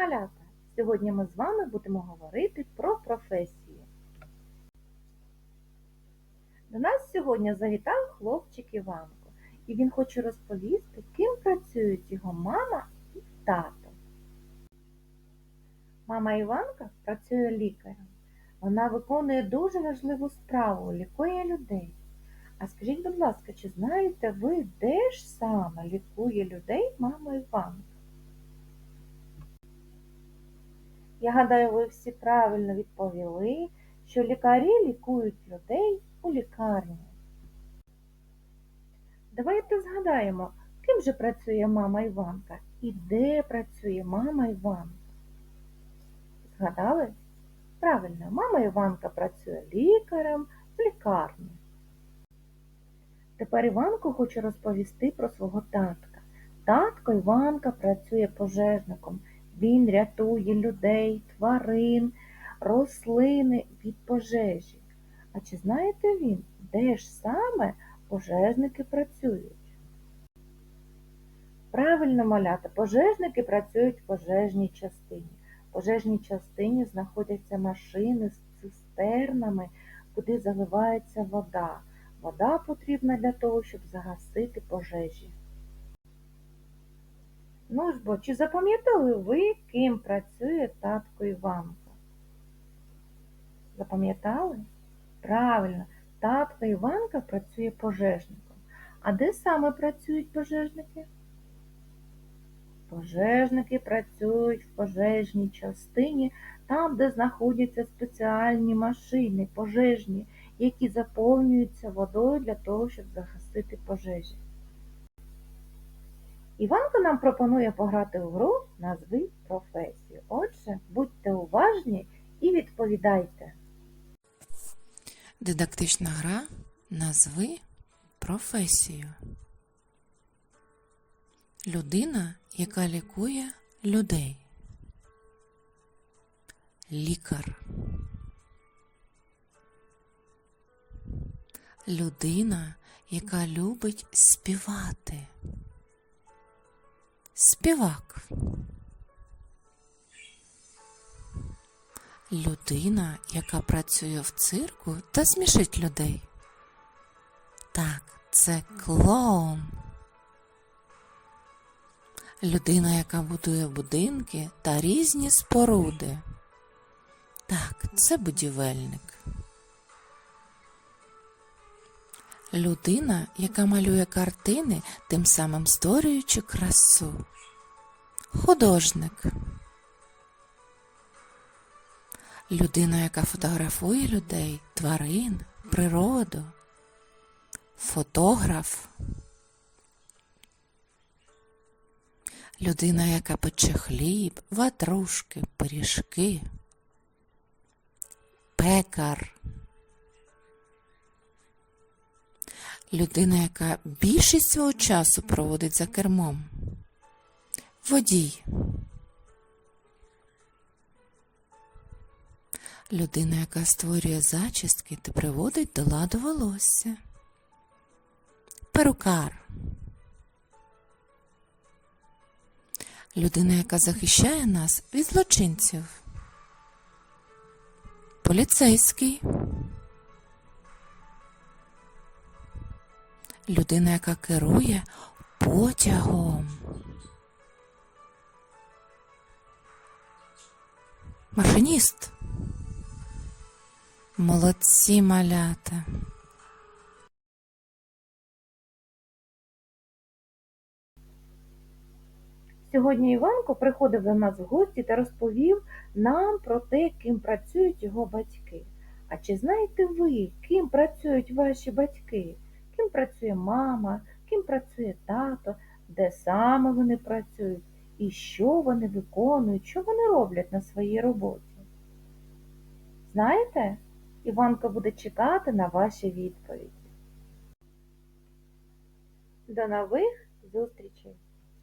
малята! Сьогодні ми з вами будемо говорити про професії. До нас сьогодні завітав хлопчик Іванко, і він хоче розповісти, ким працюють його мама і тато. Мама Іванка працює лікарем. Вона виконує дуже важливу справу, лікує людей. А скажіть, будь ласка, чи знаєте ви, де ж саме лікує людей мама Іванка? Я гадаю, ви всі правильно відповіли, що лікарі лікують людей у лікарні. Давайте згадаємо, ким же працює мама Іванка і де працює мама Іванка. Згадали? Правильно, мама Іванка працює лікарем в лікарні. Тепер Іванко хоче розповісти про свого татка. Татко Іванка працює пожежником. Він рятує людей, тварин, рослини від пожежі. А чи знаєте він, де ж саме пожежники працюють? Правильно малята, пожежники працюють в пожежній частині. В пожежній частині знаходяться машини з цистернами, куди заливається вода. Вода потрібна для того, щоб загасити пожежі. Ну ж бо, чи запам'ятали ви, ким працює татко Іванка? Запам'ятали? Правильно, татко Іванка працює пожежником. А де саме працюють пожежники? Пожежники працюють в пожежній частині, там, де знаходяться спеціальні машини, пожежні, які заповнюються водою для того, щоб загасити пожежі. Іванко нам пропонує пограти в гру назви професію. Отже, будьте уважні і відповідайте. Дидактична гра назви професію. Людина, яка лікує людей. Лікар. Людина, яка любить співати. Співак. Людина, яка працює в цирку та смішить людей. Так, це клоун. Людина, яка будує будинки та різні споруди. Так, це будівельник. Людина, яка малює картини, тим самим створюючи красу. Художник. Людина, яка фотографує людей, тварин, природу. Фотограф. Людина, яка пече хліб, ватрушки, пиріжки. Пекар. Людина, яка більшість свого часу проводить за кермом. Водій. Людина, яка створює зачістки та приводить до ладу волосся. Перукар. Людина, яка захищає нас від злочинців. Поліцейський. Людина, яка керує потягом. Машиніст. Молодці малята. Сьогодні Іванко приходив до нас в гості та розповів нам про те, ким працюють його батьки. А чи знаєте ви, ким працюють ваші батьки? Ким працює мама, ким працює тато, де саме вони працюють і що вони виконують, що вони роблять на своїй роботі? Знаєте, Іванка буде чекати на ваші відповіді. До нових зустрічей!